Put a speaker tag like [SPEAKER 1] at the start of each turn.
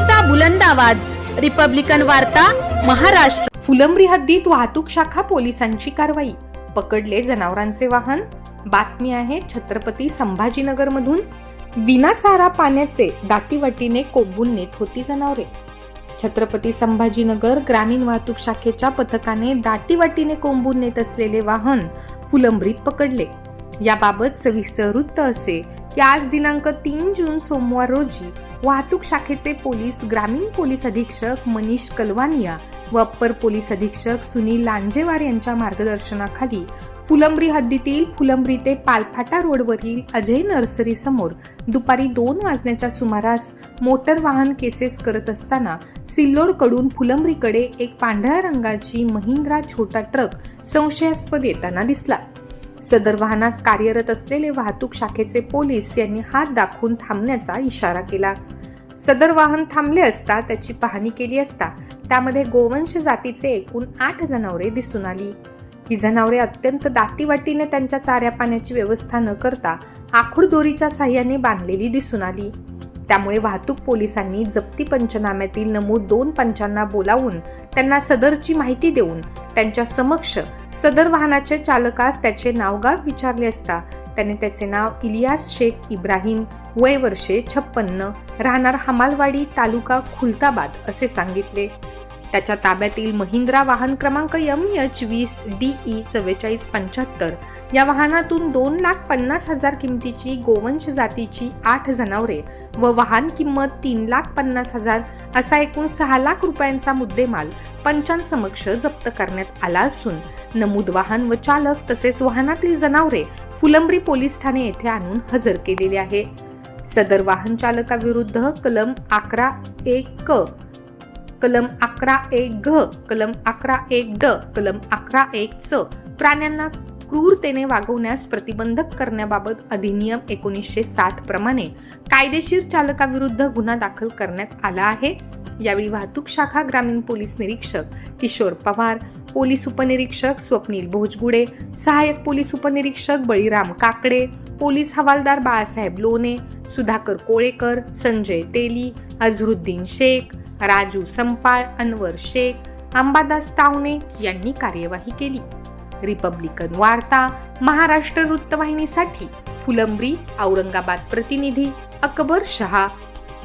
[SPEAKER 1] लोकशाहीचा बुलंद आवाज. रिपब्लिकन वार्ता महाराष्ट्र.
[SPEAKER 2] फुलंब्री हद्दीत वाहतूक शाखा पोलिसांची कारवाई. पकडले जनावरांचे वाहन. बातमी आहे छत्रपती संभाजीनगर मधून विना चारा पाण्याचे दाटीवाटीने कोबून नेत होती जनावरे. छत्रपती संभाजीनगर ग्रामीण वाहतूक शाखेच्या पथकाने दाटीवाटीने कोंबून नेत असलेले वाहन फुलंब्रीत पकडले. याबाबत सविस्तर वृत्त असे की आज दिनांक तीन जून सोमवार रोजी वाहतूक शाखेचे पोलीस ग्रामीण पोलीस अधीक्षक मनीष कलवानिया व अप्पर पोलीस अधीक्षक सुनील लांजेवार यांच्या मार्गदर्शनाखाली फुलंब्री हद्दीतील फुलंब्री ते पालफाटा रोडवरील अजय नर्सरी समोर दुपारी दोन वाजण्याच्या सुमारास मोटर वाहन केसेस करत असताना सिल्लोडकडून फुलंब्रीकडे एक पांढऱ्या रंगाची महिंद्रा छोटा ट्रक संशयास्पद येताना दिसला. सदर वाहनास कार्यरत असलेले वाहतूक शाखेचे पोलीस यांनी हात दाखवून थांबण्याचा इशारा केला. सदर वाहन थांबले असता त्याची पाहणी केली असता त्यामध्ये गोवंश जातीचे एकूण आठ जनावरे दिसून आली. ही जनावरे अत्यंत दाटीवाटीने त्यांच्या चाऱ्या पाण्याची व्यवस्था न करता आखूड दोरीच्या साह्याने बांधलेली दिसून आली. त्यामुळे वाहतूक पोलिसांनी जप्ती पंचनाम्यातील नमूद दोन पंचांना बोलावून त्यांना सदरची माहिती देऊन त्यांच्या समक्ष सदर वाहनाचे चालकास त्याचे नावगाव विचारले असता. त्याने त्याचे नाव इलियास शेख इब्राहिम वय वर्षे छप्पन्न राहणार हमालवाडी तालुका खुलताबाद असे सांगितले. त्याच्या ताब्यातील महिंद्रा वाहन क्रमांक एम एच वीस डी ई चव्वेचाळीस पंच्याहत्तर. या वाहनातून दोन लाख पन्नास हजार किमतीची गोवंश जातीची आठ जनावरे व वाहन किंमत तीन लाख पन्नास हजार असा एकूण सहा लाख रुपयांचा मुद्देमाल पंचांसमक्ष जप्त करण्यात आला असून नमूद वाहन व चालक तसेच वाहनातील जनावरे फुलंब्री पोलीस ठाणे येथे आणून हजर केलेले आहे. सदर वाहन चालकाविरुद्ध कलम अकरा एक क कलम अकरा एक घ कलम अकरा एक ड कलम अकरा एक च. प्राण्यांना क्रूरतेने वागवण्यास प्रतिबंधक करण्याबाबत अधिनियम एकोणीसशे साठ प्रमाणे कायदेशीर चालकाविरुद्ध गुन्हा दाखल करण्यात आला आहे. यावेळी वाहतूक शाखा ग्रामीण पोलीस निरीक्षक किशोर पवार पोलीस उपनिरीक्षक स्वप्नील भोजगुडे सहाय्यक पोलीस उपनिरीक्षक बळीराम काकडे पोलीस हवालदार बाळासाहेब लोणे सुधाकर कोळेकर संजय तेली अझरुद्दीन शेख राजू संपाळ अनवर शेख अंबादास तावणे यांनी कार्यवाही केली. रिपब्लिकन वार्ता महाराष्ट्र वृत्तवाहिनीसाठी फुलंब्री औरंगाबाद प्रतिनिधी अकबर शहा